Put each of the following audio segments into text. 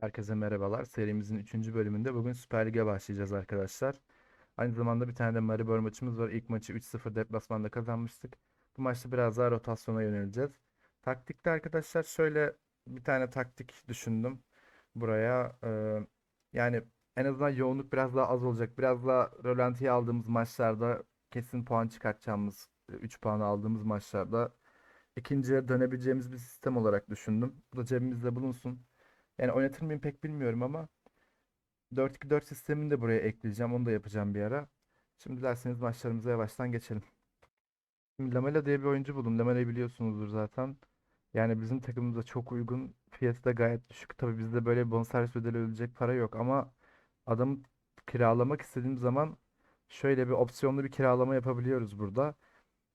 Herkese merhabalar. Serimizin 3. bölümünde bugün Süper Lig'e başlayacağız arkadaşlar. Aynı zamanda bir tane de Maribor maçımız var. İlk maçı 3-0 deplasmanda kazanmıştık. Bu maçta biraz daha rotasyona yöneleceğiz. Taktikte arkadaşlar şöyle bir tane taktik düşündüm buraya. Ee, yani en azından yoğunluk biraz daha az olacak. Biraz daha rölantiye aldığımız maçlarda kesin puan çıkartacağımız 3 puanı aldığımız maçlarda ikinciye dönebileceğimiz bir sistem olarak düşündüm. Bu da cebimizde bulunsun. Yani oynatır mıyım pek bilmiyorum ama 4-2-4 sistemini de buraya ekleyeceğim. Onu da yapacağım bir ara. Şimdi dilerseniz maçlarımıza yavaştan geçelim. Şimdi Lamela diye bir oyuncu buldum. Lamela'yı biliyorsunuzdur zaten. Yani bizim takımımıza çok uygun. Fiyatı da gayet düşük. Tabii bizde böyle bonservis bedeli ödeyecek para yok ama adamı kiralamak istediğim zaman şöyle bir opsiyonlu bir kiralama yapabiliyoruz burada.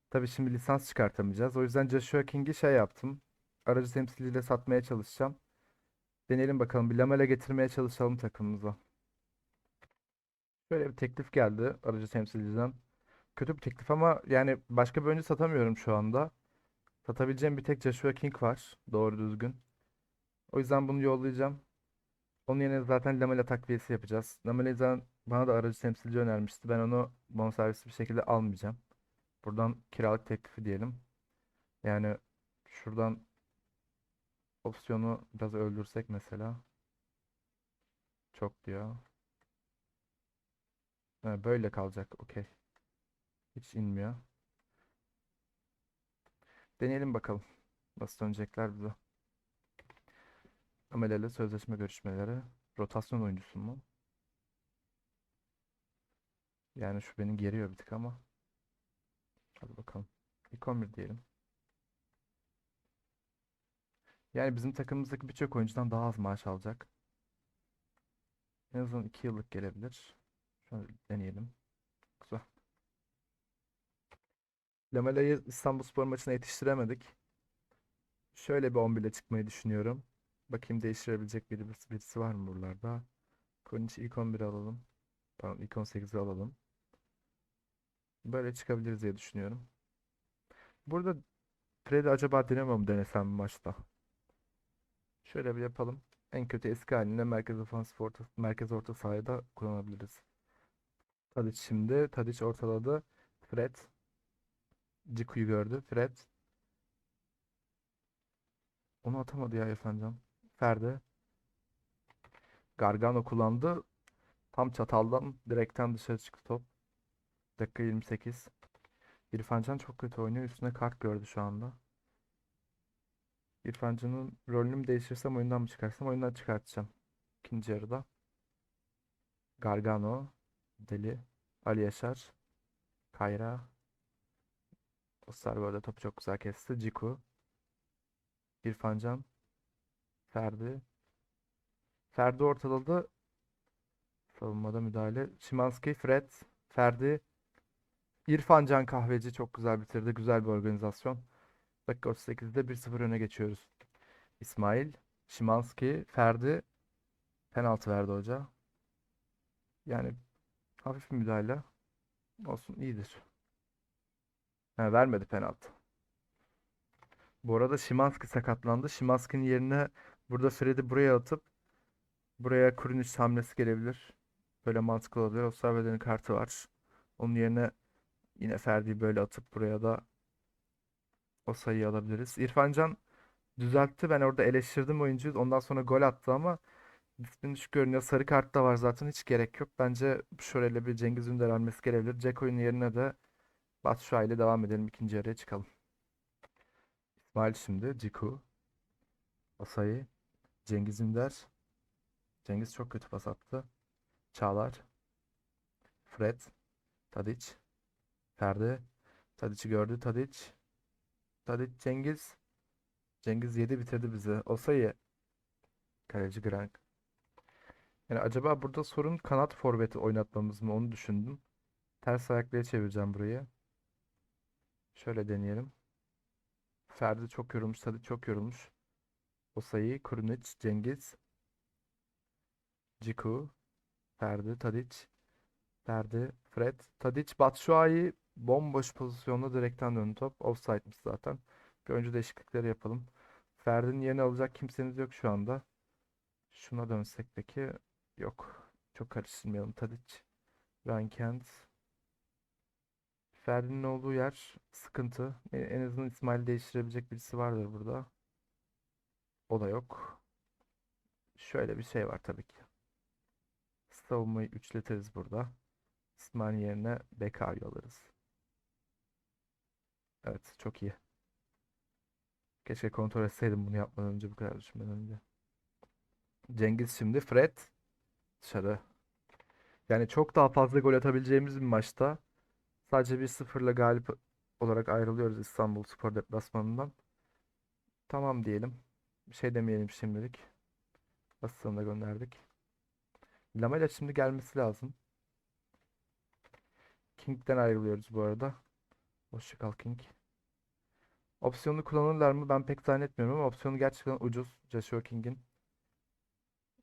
Tabii şimdi lisans çıkartamayacağız. O yüzden Joshua King'i şey yaptım. Aracı temsiliyle satmaya çalışacağım. Deneyelim bakalım. Bir Lamela getirmeye çalışalım takımımıza. Böyle bir teklif geldi aracı temsilciden. Kötü bir teklif ama yani başka bir oyuncu satamıyorum şu anda. Satabileceğim bir tek Joshua King var. Doğru düzgün. O yüzden bunu yollayacağım. Onun yerine zaten Lamela takviyesi yapacağız. Zaten bana da aracı temsilci önermişti. Ben onu bonservisli bir şekilde almayacağım. Buradan kiralık teklifi diyelim. Yani şuradan opsiyonu biraz öldürsek mesela. Çok diyor. Ha, böyle kalacak. Okey. Hiç inmiyor. Deneyelim bakalım. Nasıl dönecekler bize. Amelele sözleşme görüşmeleri. Rotasyon oyuncusu mu? Yani şu beni geriyor bir tık ama. Hadi bakalım. İlk 11 diyelim. Yani bizim takımımızdaki birçok oyuncudan daha az maaş alacak. En azından 2 yıllık gelebilir. Şöyle deneyelim. Güzel. Lamela'yı İstanbulspor maçına yetiştiremedik. Şöyle bir 11 ile çıkmayı düşünüyorum. Bakayım değiştirebilecek biri, birisi var mı buralarda? Konic ilk 11 alalım. Pardon ilk 18'i alalım. Böyle çıkabiliriz diye düşünüyorum. Burada Fred'i acaba denemem mi denesem maçta? Şöyle bir yapalım. En kötü eski halinde merkez ofansif orta, merkez orta sahada da kullanabiliriz. Tadic şimdi. Tadic ortaladı. Fred. Ciku'yu gördü. Fred. Onu atamadı ya efendim. Ferdi. Gargano kullandı. Tam çataldan direkten dışarı çıktı top. Dakika 28. İrfan Can çok kötü oynuyor. Üstüne kart gördü şu anda. İrfan Can'ın rolünü mü değiştirsem oyundan mı çıkarsam oyundan çıkartacağım. İkinci yarıda. Gargano. Deli. Ali Yaşar. Kayra. Osterwolde topu çok güzel kesti. Ciku. İrfan Can. Ferdi. Ferdi ortaladı. Savunmada müdahale. Şimanski, Fred, Ferdi. İrfan Can Kahveci çok güzel bitirdi. Güzel bir organizasyon. Dakika 38'de 1-0 öne geçiyoruz. İsmail, Şimanski, Ferdi penaltı verdi hoca. Yani hafif bir müdahale. Olsun iyidir. Ha, vermedi penaltı. Bu arada Şimanski sakatlandı. Şimanski'nin yerine burada Fred'i buraya atıp buraya Kurunic hamlesi gelebilir. Böyle mantıklı olabilir. Osterwolde'nin kartı var. Onun yerine yine Ferdi'yi böyle atıp buraya da o sayıyı alabiliriz. İrfan Can düzeltti. Ben orada eleştirdim oyuncuyu. Ondan sonra gol attı ama disiplin düşük görünüyor. Sarı kart da var zaten. Hiç gerek yok. Bence şöyle bir Cengiz Ünder hamlesi gelebilir. Ceko'nun yerine de Batshuayi ile devam edelim. İkinci yarıya çıkalım. İsmail şimdi. Ciku. Osayi. Cengiz Ünder. Cengiz çok kötü pas attı. Çağlar. Fred. Tadic. Ferdi. Tadic'i gördü. Tadic. Tadic Cengiz. Cengiz 7 bitirdi bizi. Osayi. Kaleci Grank. Yani acaba burada sorun kanat forveti oynatmamız mı onu düşündüm. Ters ayaklıya çevireceğim burayı. Şöyle deneyelim. Ferdi çok yorulmuş. Tadic çok yorulmuş. Osayi, Kurunic, Cengiz. Ciku. Ferdi, Tadic. Ferdi, Fred. Tadic, Batshuayi bomboş pozisyonda direkten döndü top. Offside'miş zaten. Bir oyuncu değişiklikleri yapalım. Ferdi'nin yerini alacak kimseniz yok şu anda. Şuna dönsek peki? Yok. Çok karıştırmayalım. Tadic. Rankent. Ferdi'nin olduğu yer sıkıntı. En azından İsmail değiştirebilecek birisi vardır burada. O da yok. Şöyle bir şey var tabii ki. Savunmayı üçletiriz burada. İsmail yerine Bekario alırız. Evet, çok iyi. Keşke kontrol etseydim bunu yapmadan önce, bu kadar düşünmeden önce. Cengiz şimdi, Fred dışarı. Yani çok daha fazla gol atabileceğimiz bir maçta sadece bir sıfırla galip olarak ayrılıyoruz İstanbulspor deplasmanından. Tamam diyelim. Bir şey demeyelim şimdilik. Aslanı da gönderdik. Lamela şimdi gelmesi lazım. King'den ayrılıyoruz bu arada. Hoşça kal King. Opsiyonu kullanırlar mı? Ben pek zannetmiyorum ama opsiyonu gerçekten ucuz. Joshua King'in.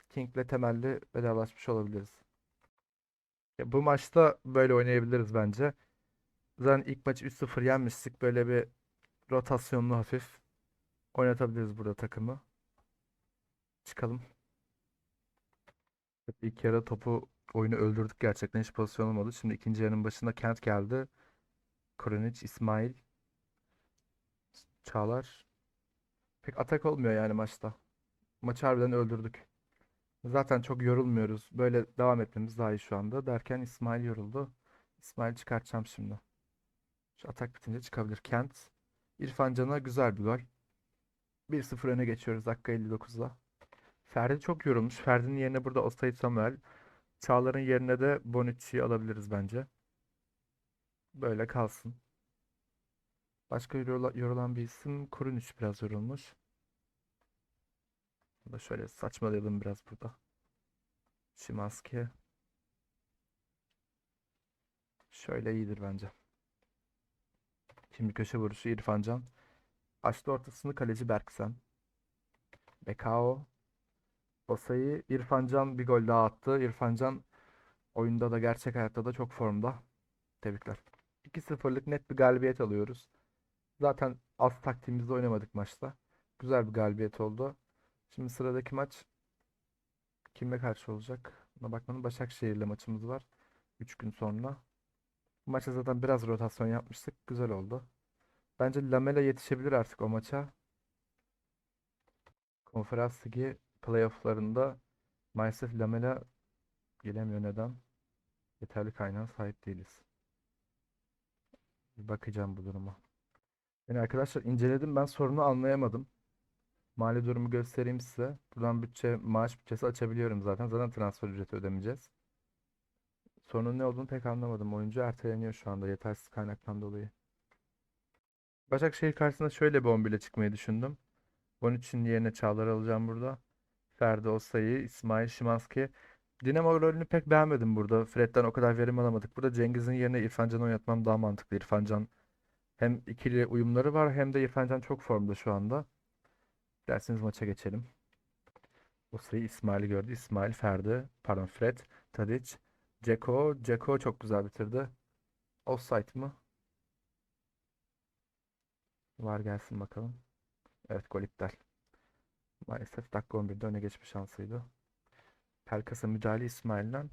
King'le temelli vedalaşmış olabiliriz. Ya bu maçta böyle oynayabiliriz bence. Zaten ilk maçı 3-0 yenmiştik. Böyle bir rotasyonlu hafif oynatabiliriz burada takımı. Çıkalım. İlk yarı topu oyunu öldürdük gerçekten hiç pozisyon olmadı. Şimdi ikinci yarının başında Kent geldi. Krunic, İsmail, Çağlar. Pek atak olmuyor yani maçta. Maçı harbiden öldürdük. Zaten çok yorulmuyoruz. Böyle devam etmemiz daha iyi şu anda. Derken İsmail yoruldu. İsmail çıkartacağım şimdi. Şu atak bitince çıkabilir. Kent. İrfan Can'a güzel bir gol. 1-0 öne geçiyoruz dakika 59'da. Ferdi çok yorulmuş. Ferdi'nin yerine burada Osayi Samuel. Çağlar'ın yerine de Bonucci'yi alabiliriz bence. Böyle kalsın. Başka yorula- yorulan bir isim Kurunic biraz yorulmuş. Da şöyle saçmalayalım biraz burada. Szymański. Şöyle iyidir bence. Şimdi köşe vuruşu İrfan Can. Açtı ortasını kaleci Berksen. Bekao. Osayi İrfan Can bir gol daha attı. İrfan Can oyunda da gerçek hayatta da çok formda. Tebrikler. 2-0'lık net bir galibiyet alıyoruz. Zaten az taktiğimizde oynamadık maçta. Güzel bir galibiyet oldu. Şimdi sıradaki maç kimle karşı olacak? Buna bakmanın Başakşehir'le maçımız var. 3 gün sonra. Bu maçta zaten biraz rotasyon yapmıştık. Güzel oldu. Bence Lamela yetişebilir artık o maça. Konferans Ligi playofflarında maalesef Lamela gelemiyor. Neden? Yeterli kaynağa sahip değiliz. Bir bakacağım bu duruma. Yani arkadaşlar inceledim. Ben sorunu anlayamadım. Mali durumu göstereyim size. Buradan bütçe, maaş bütçesi açabiliyorum zaten. Zaten transfer ücreti ödemeyeceğiz. Sorunun ne olduğunu pek anlamadım. Oyuncu erteleniyor şu anda yetersiz kaynaktan dolayı. Başakşehir karşısında şöyle bir 11 ile çıkmayı düşündüm. Bonucci'nin yerine Çağlar alacağım burada. Ferdi Osayi, İsmail Szymański. Dinamo rolünü pek beğenmedim burada. Fred'den o kadar verim alamadık. Burada Cengiz'in yerine İrfan Can'ı oynatmam daha mantıklı. İrfan Can hem ikili uyumları var hem de İrfan Can çok formda şu anda. Derseniz maça geçelim. Osayi İsmail'i gördü. İsmail, Ferdi, pardon Fred, Tadic, Ceko. Ceko çok güzel bitirdi. Offside mı? Var gelsin bakalım. Evet gol iptal. Maalesef dakika 11'de öne geçme şansıydı. Pelkas'a müdahale İsmail'den.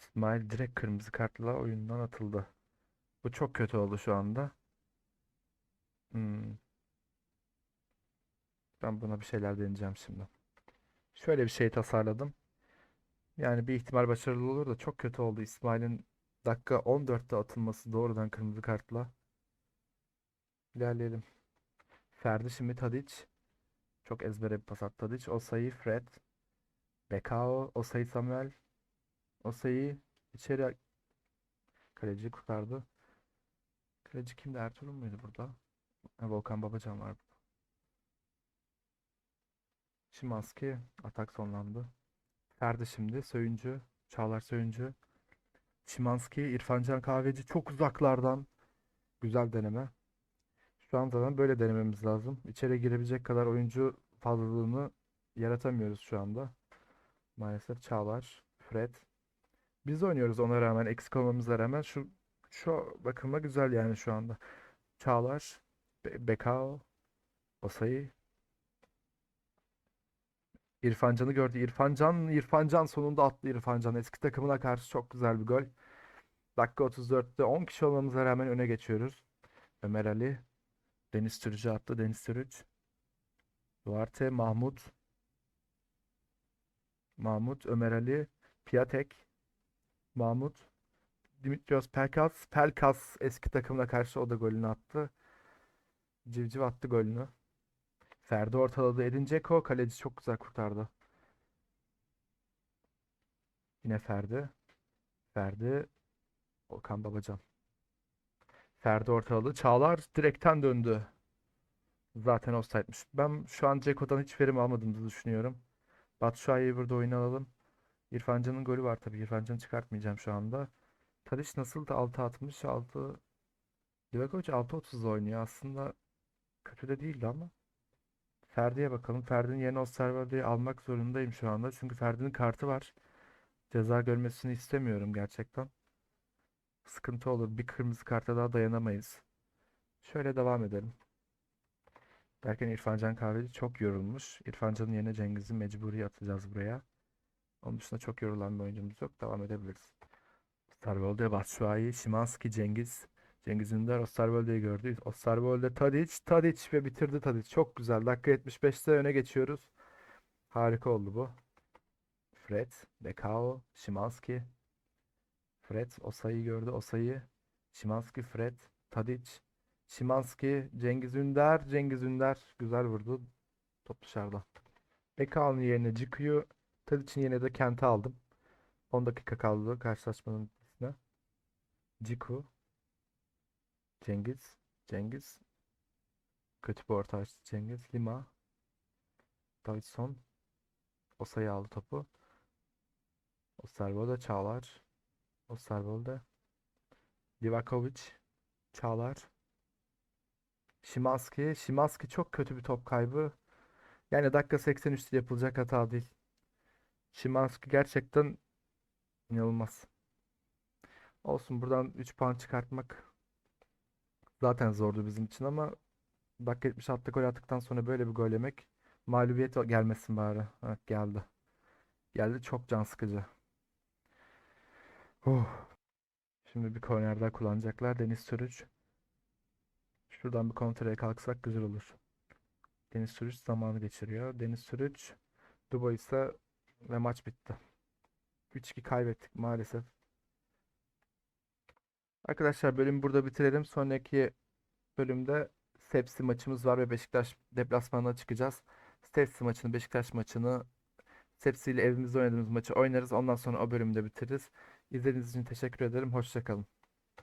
İsmail direkt kırmızı kartla oyundan atıldı. Bu çok kötü oldu şu anda. Hmm. Ben buna bir şeyler deneyeceğim şimdi. Şöyle bir şey tasarladım. Yani bir ihtimal başarılı olur da çok kötü oldu. İsmail'in dakika 14'te atılması doğrudan kırmızı kartla. İlerleyelim. Ferdi şimdi Tadic. Çok ezbere bir pas attı Tadic. Osayi, Fred. Bekao, Osayi Samuel. Osayi içeri kaleci kurtardı. Kaleci kimdi? Ertuğrul muydu burada? Ha, Volkan Babacan var. Szymański atak sonlandı. Ferdi şimdi Söyüncü, Çağlar Söyüncü. Szymański, İrfan Can Kahveci çok uzaklardan. Güzel deneme. Şu an zaten böyle denememiz lazım. İçeri girebilecek kadar oyuncu fazlalığını yaratamıyoruz şu anda. Maalesef Çağlar, Fred. Biz oynuyoruz ona rağmen, eksik olmamıza rağmen şu şu bakıma güzel yani şu anda. Çağlar, Be Bekao, Osayi. İrfan Can'ı gördü. İrfan Can, İrfan Can sonunda attı İrfan Can. Eski takımına karşı çok güzel bir gol. Dakika 34'te 10 kişi olmamıza rağmen öne geçiyoruz. Ömer Ali. Deniz Türücü attı. Deniz Türüç. Duarte, Mahmut. Mahmut, Ömer Ali, Piatek, Mahmut, Dimitrios Pelkas. Pelkas eski takımına karşı o da golünü attı. Civciv attı golünü. Ferdi ortaladı. Edin Dzeko kaleci çok güzel kurtardı. Yine Ferdi. Ferdi. Okan Babacan. Ferdi ortaladı. Çağlar direkten döndü. Zaten offside'miş. Ben şu an Dzeko'dan hiç verim almadığımızı düşünüyorum. Batshuayi'yi burada oyuna alalım. İrfan Can'ın golü var tabii. İrfan Can'ı çıkartmayacağım şu anda. Tadiç nasıl da 6.60 6 Livakovic 6.30'da oynuyor. Aslında kötü de değildi ama. Ferdi'ye bakalım. Ferdi'nin yerine Osterwolde'yi almak zorundayım şu anda. Çünkü Ferdi'nin kartı var. Ceza görmesini istemiyorum gerçekten. Sıkıntı olur. Bir kırmızı karta daha dayanamayız. Şöyle devam edelim. Derken İrfan Can Kahveci çok yorulmuş. İrfan Can'ın yerine Cengiz'i mecburi atacağız buraya. Onun dışında çok yorulan bir oyuncumuz yok. Devam edebiliriz. Osterwolde, Batshuayi, Szymański, Cengiz. Cengiz Ünder Osterwolde'yi gördü. Osterwolde, Tadic, Tadic ve bitirdi Tadic. Çok güzel. Dakika 75'te öne geçiyoruz. Harika oldu bu. Fred, Bekao, Szymański. Fred Osayi gördü. Osayi, Szymański, Fred, Tadic, Szymański, Cengiz Ünder. Cengiz Ünder güzel vurdu. Top dışarıda. Bekao'nun yerine Ciku'yu, Tadic'in yerine de Kent'i aldım. 10 dakika kaldı karşılaşmanın bitmesine. Ciku, Cengiz, Cengiz. Kötü bir orta açtı Cengiz. Lima, Davidson. Osayi aldı topu. Osterwolde, Çağlar. Osterwolde. Livakovic, Çağlar. Szymański. Szymański çok kötü bir top kaybı. Yani dakika 83'te yapılacak hata değil. Szymański gerçekten inanılmaz. Olsun buradan 3 puan çıkartmak zaten zordu bizim için ama dakika 76'da gol attıktan sonra böyle bir gol yemek mağlubiyet gelmesin bari. Evet geldi. Geldi çok can sıkıcı. Oh. Şimdi bir korner daha kullanacaklar. Deniz Türüç. Şuradan bir kontraya kalksak güzel olur. Deniz Türüç zamanı geçiriyor. Deniz Türüç Dubois ise ve maç bitti. 3-2 kaybettik maalesef. Arkadaşlar bölümü burada bitirelim. Sonraki bölümde Sepsi maçımız var ve Beşiktaş deplasmanına çıkacağız. Sepsi maçını, Beşiktaş maçını Sepsi ile evimizde oynadığımız maçı oynarız. Ondan sonra o bölümü de bitiririz. İzlediğiniz için teşekkür ederim. Hoşça kalın.